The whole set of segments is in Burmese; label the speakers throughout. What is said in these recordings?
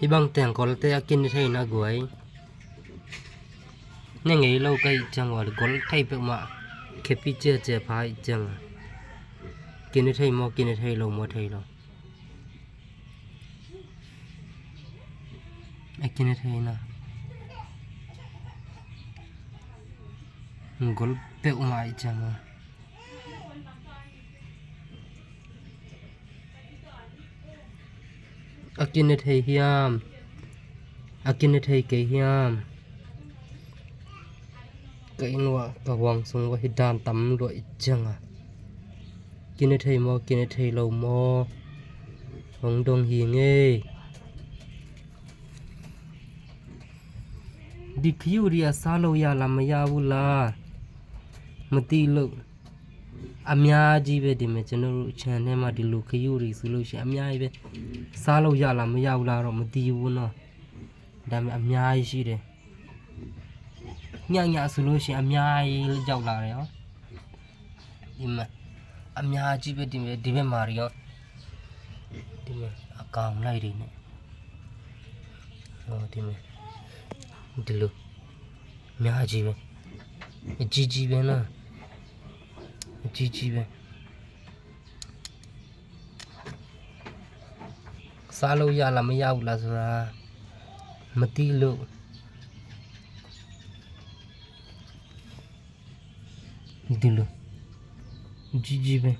Speaker 1: ibang tiền kol te akin ni thei na guai. Ne ngei lo kai chang wal gol thei pe ma khepi che che phai chang. Kin ni thei mo kin ni thei lo, mo thei lo. Akin ni thei na. Gol pe ma ai chang. Akin ni thei hiam akin ni thei ke hiam cái nọ cả hoàng sung và hidan tắm rồi chăng à. Kia này thầy mò kia này thầy lầu mò hồng đồng hiền nghe đi khiu đi à lâu ya làm mà ya bu la. Mà ti lo အများကြီးပဲဒီမဲ့ကျွန်တော်တို့ channel မှာဒီလိုခရုတွေဆိုလို့ရှိရင်အများကြီးပဲစားလို့ရလားမရဘူးလားတော့မသိဘူးနော်ဒါပေမဲ့အများကြီးရှိတယ်ညညဆိုလို့ရှိရင်အများကြီးရောက်လာတယ်ဟောဒီမှာအများကြီးပဲဒီမဲ့ဒီဘက်မှာရောဒီမဲ့အကောင်လိုက်တွေနဲ့ဟောဒီမဲ့ဒီလိုအများကြီးပဲအကြီးကြီးပဲနော် အကြီးကြီးပဲစားလို့ရလားမရဘူးလားဆိုတာမသိလို့ဒီလိုကြီးကြီးပဲ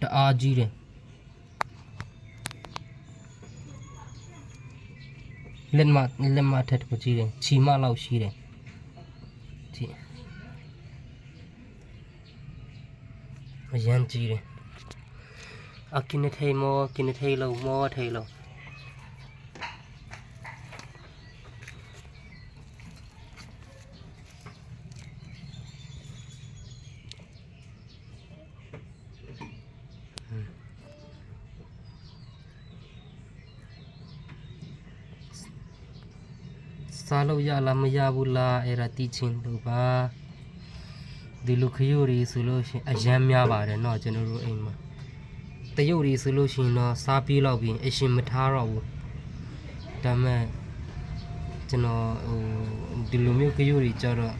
Speaker 1: တအားကြီးတယ်လက်မလက်မထက်ကိုကြီးတယ်ချီမလောက်ရှိတယ်ကြည့် အရန်ကြီးတယ်အကိနထေမောကိနထေလောမောထေလောစားလို့ရလားမရဘူးလားအဲ့ဒါသိချင်းလို့ပါ ဒီလိုခရုတွေဆိုလို့ရှိရင်အယမ်းများပါတယ်เนาะကျွန်တော်တို့အိမ်မှာတရုတ်တွေဆိုလို့ရှိရင်တော့စားပြီးတော့ပြီးအရှင်မထားတော့ဘူးဒါပေမဲ့ကျွန်တော်ဟိုဒီလိုမျိုးခရုတွေကြတော့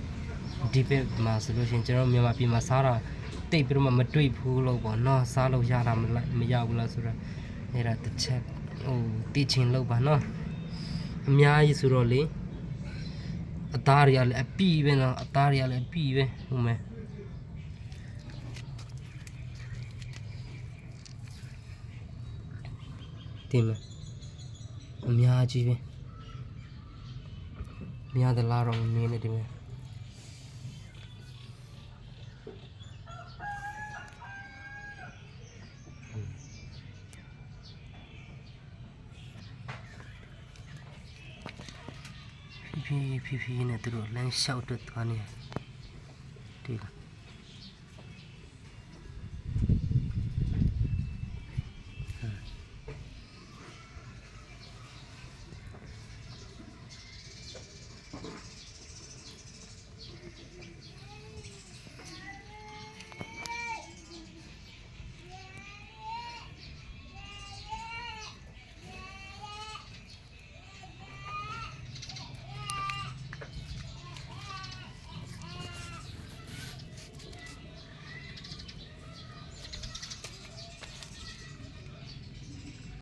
Speaker 1: ဒီဘက်မှာဆိုလို့ရှိရင်ကျွန်တော်မြန်မာပြည်မှာစားတာတိတ်ပြီးတော့မှမတွေ့ဘူးလို့ပေါ့เนาะစားလို့ရတာမလိုက်မရဘူးလားဆိုတော့အဲ့ဒါတစ်ချက်ဟိုသိချင်းလို့ပါเนาะအများကြီးဆိုတော့လေ အသားတွေကလည်းအပီပဲနော်အသားတွေကလည်းအပီပဲဟုတ်မယ် တင်မအများကြီးပဲများသလားတော့မမြင်နေတယ်မယ်ဖြည်းဖြည်းဖြည်းဖြည်းနဲ့သူတို့လမ်းလျှောက်တက်သွားနေတယ်ဒီလား